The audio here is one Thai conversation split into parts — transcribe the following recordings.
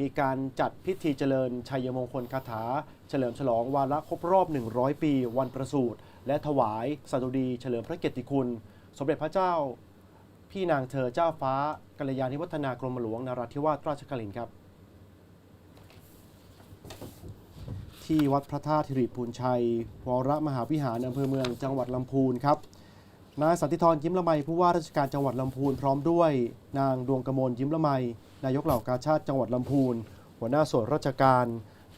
มีการจัดพิธีเจริญชัยมงคลคาถา เฉลิมฉลองวาระครบรอบ 100 ปี วันประสูติและถวายสดุดีเฉลิมพระเกียรติคุณ สมเด็จพระเจ้า พี่นางเธอเจ้าฟ้ากัลยาณิวัฒนากรมหลวงนราธิวาสราชกลินครับ ที่วัดพระธาตุธิริพูนชัย วรมหาวิหารอำเภอเมืองจังหวัดลำพูนครับ นายสันติธรยิ้มละไมผู้ว่าราชการจังหวัดลำพูนพร้อมด้วย นางดวงกมลยิ้มละไมนายกเหล่ากาชาติจังหวัดลำพูน หัวหน้าส่วนราชการ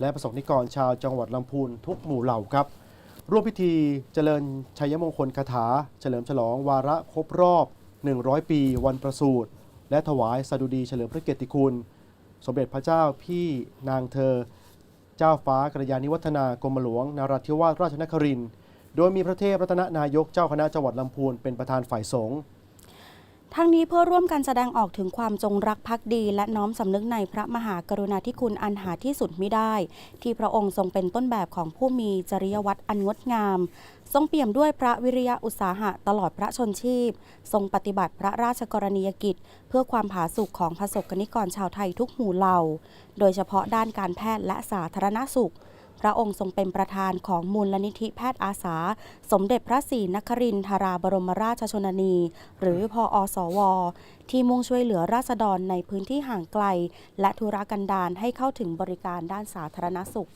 และประสบนิกรชาวจังหวัดลำพูนทุกหมู่เหล่าครับ ร่วมพิธีเจริญชัยมงคลคาถา เฉลิมฉลองวาระครบรอบ 100 ปี วันประสูติและถวายสดุดีเฉลิมพระเกียรติคุณ สมเด็จพระเจ้าพี่นางเธอ เจ้าฟ้ากระยาณิวัฒนากรมหลวงนราธิวาสราชนครินทร์ โดยมีพระเทพรัตนนายกเจ้าคณะจังหวัดลำพูนเป็นประธานฝ่ายสงฆ์ทั้งนี้เพื่อร่วมกันแสดงออกถึงความจงรักภักดี และน้อมสำนึกในพระมหากรุณาธิคุณอันหาที่สุดมิได้ ที่พระองค์ทรงเป็นต้นแบบของผู้มีจริยวัตรอันงดงาม ทรงเปี่ยมด้วยพระวิริยะอุตสาหะตลอดพระชนชีพ ทรงปฏิบัติพระราชกรณียกิจ เพื่อความผาสุกของประสกนิกรชาวไทยทุกหมู่เหล่า โดยเฉพาะด้านการแพทย์และสาธารณสุข ระองค์ทรงเป็นประธานของมูลนิธิแพทย์อาสา สมเด็จพระศรีนครินทราบรมราชชนนี หรือพออสว ที่มุ่งช่วยเหลือราษฎรในพื้นที่ห่างไกล และธุรกันดารให้เข้าถึงบริการด้านสาธารณสุข